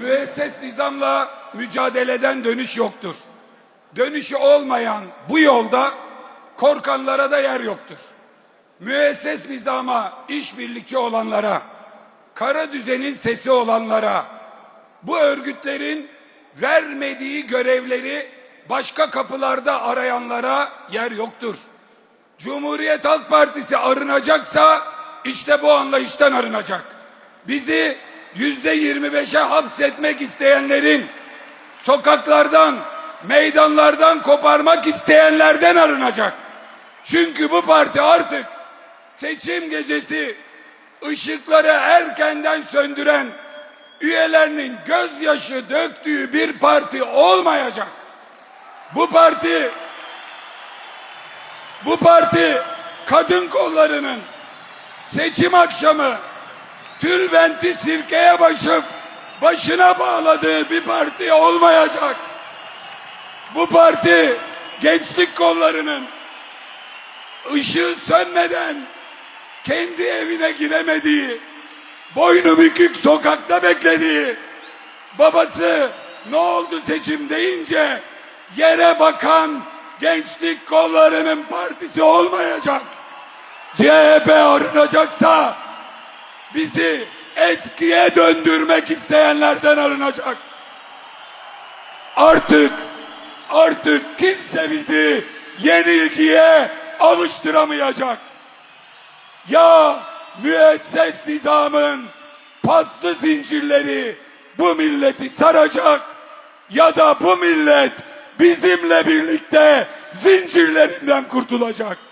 müesses nizamla mücadeleden dönüş yoktur. Dönüşü olmayan bu yolda korkanlara da yer yoktur. Müesses nizama işbirlikçi olanlara, kara düzenin sesi olanlara, bu örgütlerin vermediği görevleri başka kapılarda arayanlara yer yoktur. Cumhuriyet Halk Partisi arınacaksa işte bu anlayıştan arınacak. Bizi yüzde yirmi beşe hapsetmek isteyenlerin sokaklardan, meydanlardan koparmak isteyenlerden arınacak. Çünkü bu parti artık seçim gecesi ışıkları erkenden söndüren üyelerinin gözyaşı döktüğü bir parti olmayacak. Bu parti bu parti kadın kollarının seçim akşamı tülbenti sirkeye başıp başına bağladığı bir parti olmayacak. Bu parti gençlik kollarının ışığı sönmeden kendi evine giremediği, boynu bükük sokakta beklediği, babası ne oldu seçim deyince yere bakan gençlik kollarının partisi olmayacak. CHP arınacaksa bizi eskiye döndürmek isteyenlerden arınacak. Artık artık kimse bizi yenilgiye alıştıramayacak. Ya müesses nizamın paslı zincirleri bu milleti saracak ya da bu millet bizimle birlikte zincirlerinden kurtulacak.